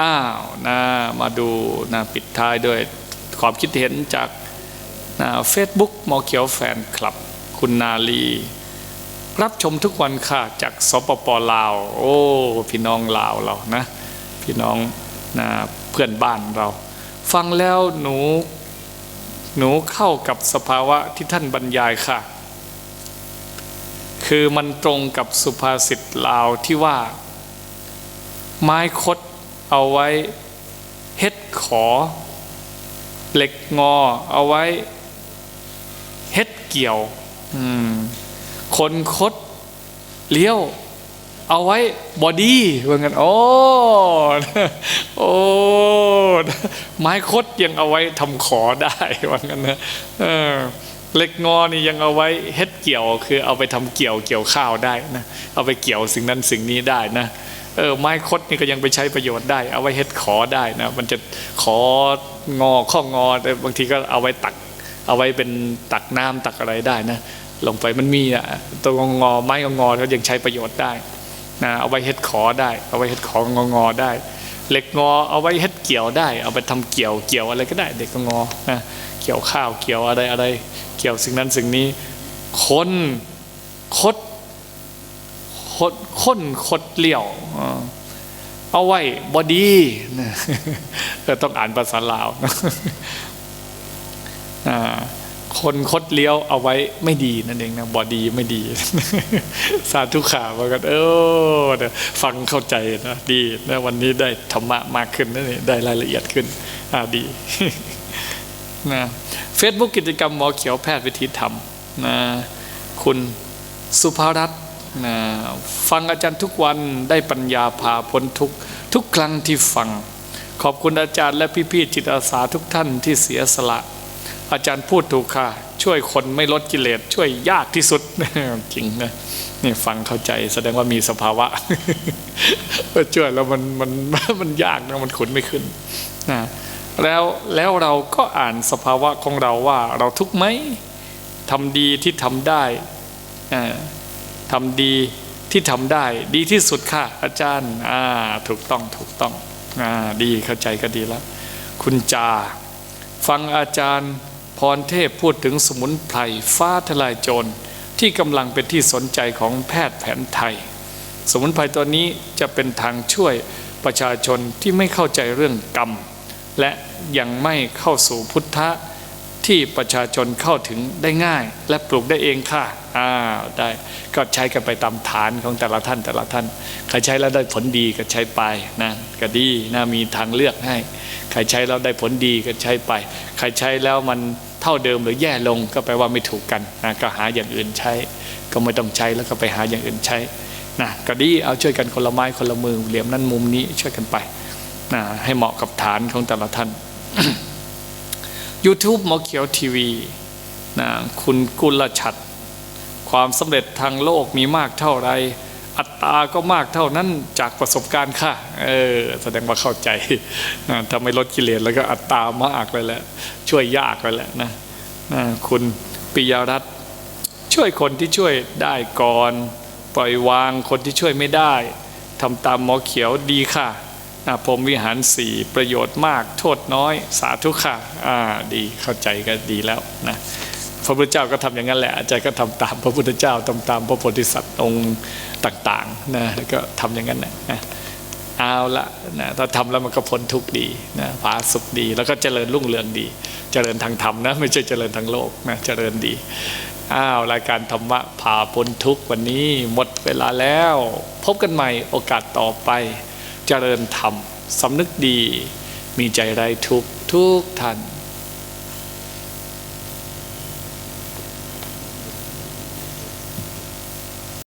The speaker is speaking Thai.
อ้าวนะมาดูนะปิดท้ายด้วยความคิดเห็นจากนะเฟซบุ๊กหมอเขียวแฟนคลับ คุณนาลี รับชมทุกวันค่ะจากสปปลาว โอ้พี่น้องลาวเรานะ พี่น้องนะเพื่อนบ้านเรา ฟังแล้วหนูหนูเข้ากับสภาวะที่ท่านบรรยายค่ะ คือมันตรงกับสุภาษิตลาวที่ว่า ไม้คด เอาไว้เฮ็ดขอ เหล็กงอ เอาไว้เฮ็ดเกี่ยวคนคดเลี้ยว เอาไว้บอดี้ว่างั้นโอ้โอ้ไม้คดยังเอาไว้ทำขอได้ว่างั้นนะเออเล็กงอนี่ยังเอาไว้เฮ็ดเกี่ยว คือเอาไปทำเกี่ยวเกี่ยวข้าวได้นะเอาไปเกี่ยวสิ่งนั้นสิ่งนี้ได้นะ เออไม้คดนี่ก็ยังไปใช้ประโยชน์ได้ เอาไว้เฮ็ดขอได้นะมันจะของอข้องอแต่บางทีก็เอาไว้ตัก เอาไว้เป็นตักน้ำตักอะไรได้นะลงไปมันมีอะตัวงอไม้งอเขายังใช้ประโยชน์ได้นะเอาไว้เฮ็ดขอได้ เอาไว้เฮ็ดของงอได้ เหล็กงอเอาไว้เฮ็ดเกี่ยวได้ เอาไปทำเกี่ยวเกี่ยวอะไรก็ได้เด็กก็งอนะเกี่ยวข้าวเกี่ยวอะไรอะไร เกี่ยวสิ่งนั้นสิ่งนี้คนคด คดค้นคดเลี่ยว เอาไว้บอดีนะต้องอ่านภาษาลาวนะคนคดเลี้ยวเอาไว้ไม่ดีนั่นเองนะบอดีไม่ดี สาธุข่าวมากันเออฟังเข้าใจนะดีนะวันนี้ได้ธรรมะมากขึ้นนั่นเองได้รายละเอียดขึ้นอ่าดีนะเฟซบุ๊กกิจกรรมหมอเขียวแพทย์วิธีธรรมนะคุณสุภารัตน์ นะฟังอาจารย์ทุกวันได้ปัญญาพาพ้นทุกทุกครั้งที่ฟัง ขอบคุณอาจารย์และพี่ๆจิตอาสาทุกท่านที่เสียสละ อาจารย์พูดถูกค่ะ ช่วยคนไม่ลดกิเลสช่วยยากที่สุดจริงนะนี่ฟังเข้าใจแสดงว่ามีสภาวะช่วยแล้วมันมันมันยากนะมันขุนไม่ขึ้นนะแล้วแล้วเราก็อ่านสภาวะของเราว่า เราทุกข์ไหมทำดีที่ทำได้อ่า ทำดีที่ทำได้ ดีที่สุดค่ะ อาจารย์อ่าถูกต้องถูกต้องอ่าดีเข้าใจก็ดีแล้ว คุณจา ฟังอาจารย์พรเทพพูดถึงสมุนไพรฟ้าทลายโจรที่กำลังเป็นที่สนใจของแพทย์แผนไทย สมุนไพรตัวนี้จะเป็นทางช่วยประชาชนที่ไม่เข้าใจเรื่องกรรม และยังไม่เข้าสู่พุทธะ ที่ประชาชนเข้าถึงได้ง่าย และปลูกได้เองค่ะอ่าได้ก็ใช้กันไปตามฐานของแต่ละท่านแต่ละท่าน ใครใช้แล้วได้ผลดีก็ใช้ไปนะก็ดีนะมีทางเลือกให้ ใครใช้แล้วได้ผลดีก็ใช้ไป ใครใช้แล้วมันเท่าเดิมหรือแย่ลงก็แปลว่าไม่ถูกกันนะก็หาอย่างอื่นใช้ ก็ไม่ต้องใช้แล้วก็ไปหาอย่างอื่นใช้นะก็ดีเอาช่วยกันคนละไม้คนละมือเหลี่ยมนั้นมุมนี้ช่วยกันไปนะให้เหมาะกับฐานของแต่ละท่าน YouTube หมอเขียวทีวีนะคุณกุลชัด ความสำเร็จทางโลกมีมากเท่าไร อัตราก็มากเท่านั้นจากประสบการณ์ค่ะ เออ แสดงว่าเข้าใจนะถ้าไม่ลดกิเลสแล้วก็อัตรามากเลยแหละช่วยยากเลยแหละนะนะคุณปิยรัตน์ช่วยคนที่ช่วยได้ก่อน ปล่อยวางคนที่ช่วยไม่ได้ทำตามหมอเขียวดีค่ะนะ พรมวิหารสี่ประโยชน์มากโทษน้อย สาธุค่ะอ่าดีเข้าใจก็ดีแล้วนะพระพุทธเจ้าก็ทำอย่างนั้นแหละอาจารย์ก็ทำตามพระพุทธเจ้าทำตามพระโพธิสัตว์องค์ต่างๆนะก็ทำอย่างนั้นนะเอาละนะถ้าทำแล้วมันก็พ้นทุกข์ดีนะผาสุขดี แล้วก็เจริญรุ่งเรืองดี เจริญทางธรรมนะไม่ใช่เจริญทางโลกนะเจริญดีอ้าวรายการธรรมะพาพ้นทุกวันนี้หมดเวลาแล้ว พบกันใหม่โอกาสต่อไป เจริญธรรมสำนึกดี มีใจไรทุกทุกท่าน